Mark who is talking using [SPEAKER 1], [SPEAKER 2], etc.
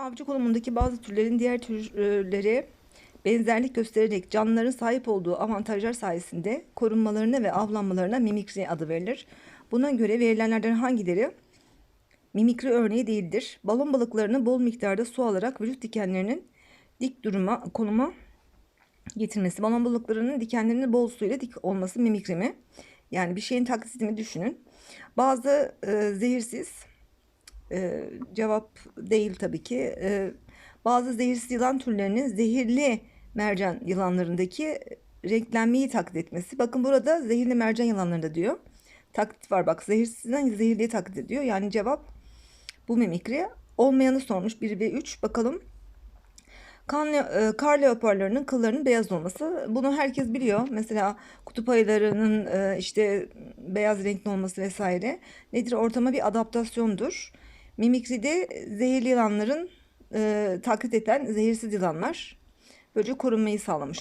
[SPEAKER 1] avcı konumundaki bazı türlerin diğer türlere benzerlik göstererek canlıların sahip olduğu avantajlar sayesinde korunmalarına ve avlanmalarına mimikri adı verilir. Buna göre verilenlerden hangileri mimikri örneği değildir? Balon balıklarını bol miktarda su alarak vücut dikenlerinin dik duruma, konuma getirmesi. Balon balıklarının dikenlerinin bol suyla dik olması mimikri mi? Yani bir şeyin taklidini düşünün. Bazı e, zehirsiz e, cevap değil tabii ki. E, bazı zehirsiz yılan türlerinin zehirli mercan yılanlarındaki renklenmeyi taklit etmesi. Bakın burada zehirli mercan yılanlarında diyor. Taklit var bak zehirsizden zehirliye taklit ediyor. Yani cevap bu mimikri. Olmayanı sormuş 1 ve 3 bakalım. Kan, e, kar leoparlarının kıllarının beyaz olması. Bunu herkes biliyor. Mesela kutup ayılarının e, işte beyaz renkli olması vesaire. Nedir? Ortama bir adaptasyondur. Mimikride zehirli yılanların e, taklit eden zehirsiz yılanlar. Böylece korunmayı sağlamış.